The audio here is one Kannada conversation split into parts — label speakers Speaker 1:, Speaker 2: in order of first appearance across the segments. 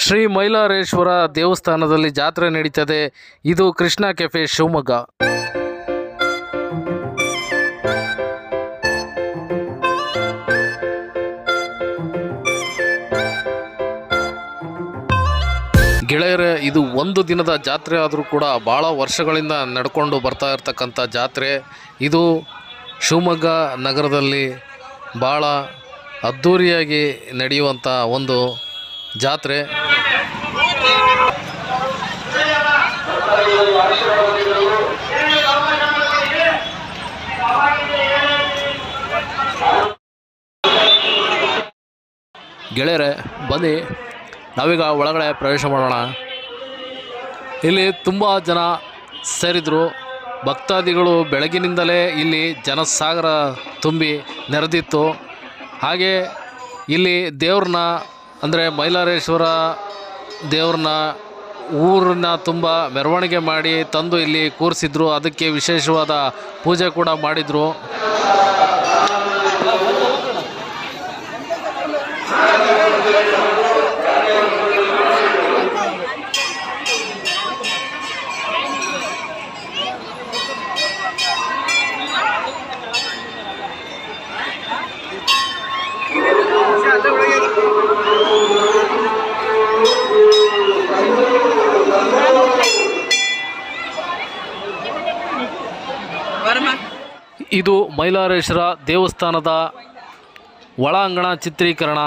Speaker 1: ಶ್ರೀ ಮೈಲಾರೇಶ್ವರ ದೇವಸ್ಥಾನದಲ್ಲಿ ಜಾತ್ರೆ ನಡೀತದೆ. ಇದು ಕೃಷ್ಣ ಕೆಫೆ, ಶಿವಮೊಗ್ಗ. ಗೆಳೆಯರೇ, ಇದು ಒಂದು ದಿನದ ಜಾತ್ರೆ ಆದರೂ ಕೂಡ ಭಾಳ ವರ್ಷಗಳಿಂದ ನಡ್ಕೊಂಡು ಬರ್ತಾ ಇರ್ತಕ್ಕಂಥ ಜಾತ್ರೆ. ಇದು ಶಿವಮೊಗ್ಗ ನಗರದಲ್ಲಿ ಭಾಳ ಅದ್ಧೂರಿಯಾಗಿ ನಡೆಯುವಂಥ ಒಂದು ಜಾತ್ರೆ. ಗೆಳೆಯರೆ, ಬನ್ನಿ. ನಾವೀಗ ಒಳಗಡೆ ಪ್ರವೇಶ ಮಾಡೋಣ. ಇಲ್ಲಿ ತುಂಬ ಜನ ಸೇರಿದರು. ಭಕ್ತಾದಿಗಳು ಬೆಳಗಿನಿಂದಲೇ ಇಲ್ಲಿ ಜನಸಾಗರ ತುಂಬಿ ನೆರೆದಿತ್ತು. ಹಾಗೆ ಇಲ್ಲಿ ದೇವ್ರನ್ನ ಅಂದರೆ ಮೈಲಾರೇಶ್ವರ ದೇವ್ರನ್ನ ಊರನ್ನ ತುಂಬ ಮೆರವಣಿಗೆ ಮಾಡಿ ತಂದು ಇಲ್ಲಿ ಕೂರಿಸಿದ್ರು. ಅದಕ್ಕೆ ವಿಶೇಷವಾದ ಪೂಜೆ ಕೂಡ ಮಾಡಿದರು. ಇದು ಮೈಲಾರೇಶ್ವರ ದೇವಸ್ಥಾನದ ಒಳಾಂಗಣ ಚಿತ್ರೀಕರಣ.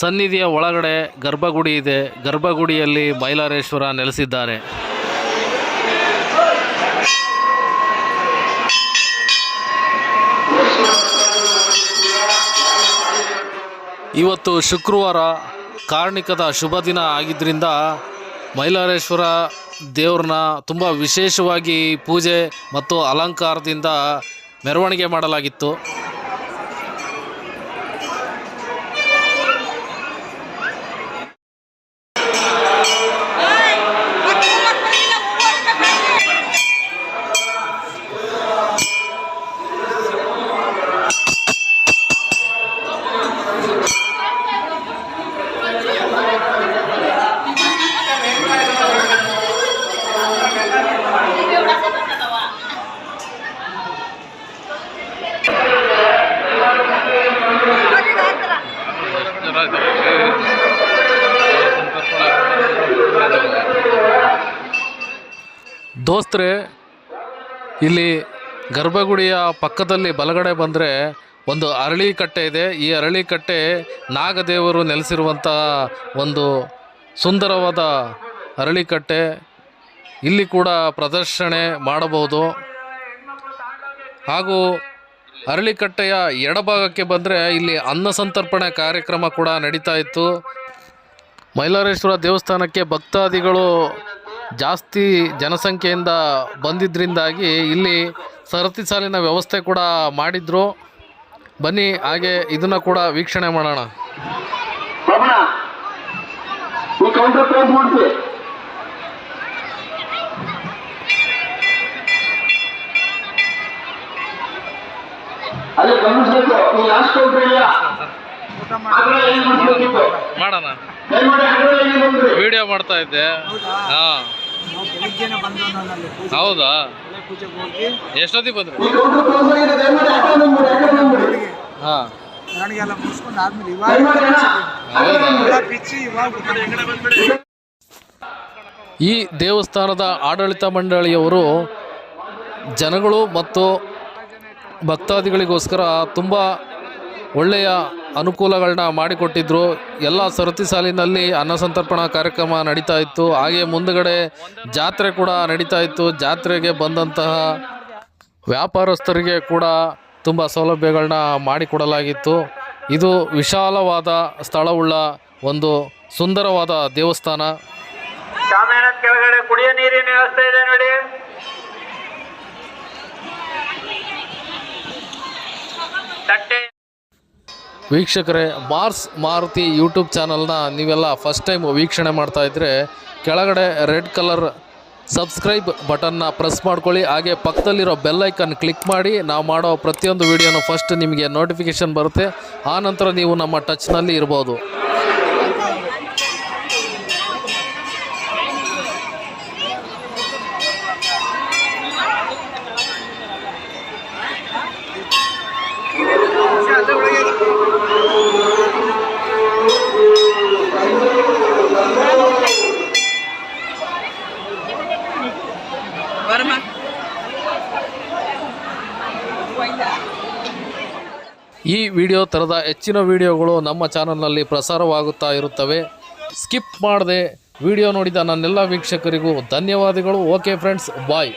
Speaker 1: ಸನ್ನಿಧಿಯ ಒಳಗಡೆ ಗರ್ಭಗುಡಿ ಇದೆ. ಗರ್ಭಗುಡಿಯಲ್ಲಿ ಮೈಲಾರೇಶ್ವರ ನೆಲೆಸಿದ್ದಾರೆ. ಇವತ್ತು ಶುಕ್ರವಾರ ಕಾರ್ಣಿಕದ ಶುಭ ದಿನ ಆಗಿದ್ದರಿಂದ ಮೈಲಾರೇಶ್ವರ ದೇವ್ರನ್ನ ತುಂಬ ವಿಶೇಷವಾಗಿ ಪೂಜೆ ಮತ್ತು ಅಲಂಕಾರದಿಂದ ಮೆರವಣಿಗೆ ಮಾಡಲಾಗಿತ್ತು. ದೋಸ್ತ್ರೆ, ಇಲ್ಲಿ ಗರ್ಭಗುಡಿಯ ಪಕ್ಕದಲ್ಲಿ ಬಲಗಡೆ ಬಂದರೆ ಒಂದು ಅರಳಿ ಕಟ್ಟೆ ಇದೆ. ಈ ಅರಳಿ ಕಟ್ಟೆ ನಾಗದೇವರು ನೆಲೆಸಿರುವಂಥ ಒಂದು ಸುಂದರವಾದ ಅರಳಿಕಟ್ಟೆ ಇಲ್ಲಿ ಕೂಡ ಪ್ರದರ್ಶನೆ ಮಾಡಬಹುದು. ಹಾಗೂ ಅರಳಿಕಟ್ಟೆಯ ಎಡಭಾಗಕ್ಕೆ ಬಂದರೆ ಇಲ್ಲಿ ಅನ್ನ ಸಂತರ್ಪಣೆ ಕಾರ್ಯಕ್ರಮ ಕೂಡ ನಡೀತಾ ಇತ್ತು. ಮೈಲಾರೇಶ್ವರ ದೇವಸ್ಥಾನಕ್ಕೆ ಭಕ್ತಾದಿಗಳು ಜಾಸ್ತಿ ಜನಸಂಖ್ಯೆಯಿಂದ ಬಂದಿದ್ದರಿಂದಾಗಿ ಇಲ್ಲಿ ಸರತಿ ಸಾಲಿನ ವ್ಯವಸ್ಥೆ ಕೂಡ ಮಾಡಿದ್ರು. ಬನ್ನಿ ಹಾಗೆ ಇದನ್ನು ಕೂಡ ವೀಕ್ಷಣೆ ಮಾಡೋಣ. ಮಾಡೋಣ. ವಿಡಿಯೋ ಮಾಡ್ತಾ ಇದ್ದೆ. ಹಾಂ. ಹೌದಾ? ಎಷ್ಟೊತ್ತಿಗೆ ಬಂದ್ರಿ? ಹಾಂ.
Speaker 2: ನನಗೆಲ್ಲ ಮುಗಿಸ್ಕೊಂಡು ಆದ್ಮೇಲೆ ಇವಾಗ
Speaker 1: ಈ ದೇವಸ್ಥಾನದ ಆಡಳಿತ ಮಂಡಳಿಯವರು ಜನಗಳು ಮತ್ತು ಭಕ್ತಾದಿಗಳಿಗೋಸ್ಕರ ತುಂಬ ಒಳ್ಳೆಯ ಅನುಕೂಲಗಳನ್ನ ಮಾಡಿಕೊಟ್ಟಿದ್ರು. ಎಲ್ಲ ಸರತಿ ಸಾಲಿನಲ್ಲಿ ಅನ್ನಸಂತರ್ಪಣಾ ಕಾರ್ಯಕ್ರಮ ನಡೀತಾ ಇತ್ತು. ಹಾಗೆ ಮುಂದುಗಡೆ ಜಾತ್ರೆ ಕೂಡ ನಡೀತಾ ಇತ್ತು. ಜಾತ್ರೆಗೆ ಬಂದಂತಹ ವ್ಯಾಪಾರಸ್ಥರಿಗೆ ಕೂಡ ತುಂಬ ಸೌಲಭ್ಯಗಳನ್ನ ಮಾಡಿಕೊಡಲಾಗಿತ್ತು. ಇದು ವಿಶಾಲವಾದ ಸ್ಥಳವುಳ್ಳ ಒಂದು ಸುಂದರವಾದ ದೇವಸ್ಥಾನ.
Speaker 3: ತಟ್ಟೆ
Speaker 1: ವೀಕ್ಷಕರೇ ಮಾರ್ಸ್ ಮಾರುತಿ ಯೂಟ್ಯೂಬ್ ಚಾನಲ್ನ ನೀವೆಲ್ಲ ಫಸ್ಟ್ ಟೈಮ್ ವೀಕ್ಷಣೆ ಮಾಡ್ತಾ ಇದ್ದರೆ ಕೆಳಗಡೆ ರೆಡ್ ಕಲರ್ ಸಬ್ಸ್ಕ್ರೈಬ್ ಬಟನ್ನ ಪ್ರೆಸ್ ಮಾಡ್ಕೊಳ್ಳಿ, ಹಾಗೆ ಪಕ್ಕದಲ್ಲಿರೋ ಬೆಲ್ಲೈಕನ್ ಕ್ಲಿಕ್ ಮಾಡಿ, ನಾವು ಮಾಡೋ ಪ್ರತಿಯೊಂದು ವಿಡಿಯೋನು ಫಸ್ಟ್ ನಿಮಗೆ ನೋಟಿಫಿಕೇಷನ್ ಬರುತ್ತೆ, ಆ ನಂತರ ನೀವು ನಮ್ಮ ಟಚ್ನಲ್ಲಿ ಇರ್ಬೋದು. ಈ ವಿಡಿಯೋ ಥರದ ಹೆಚ್ಚಿನ ವಿಡಿಯೋಗಳು ನಮ್ಮ ಚಾನಲ್ನಲ್ಲಿ ಪ್ರಸಾರವಾಗುತ್ತಾ ಇರುತ್ತವೆ. ಸ್ಕಿಪ್ ಮಾಡದೆ ವಿಡಿಯೋ ನೋಡಿದ ನನ್ನೆಲ್ಲ ವೀಕ್ಷಕರಿಗೂ ಧನ್ಯವಾದಗಳು. Okay friends, bye.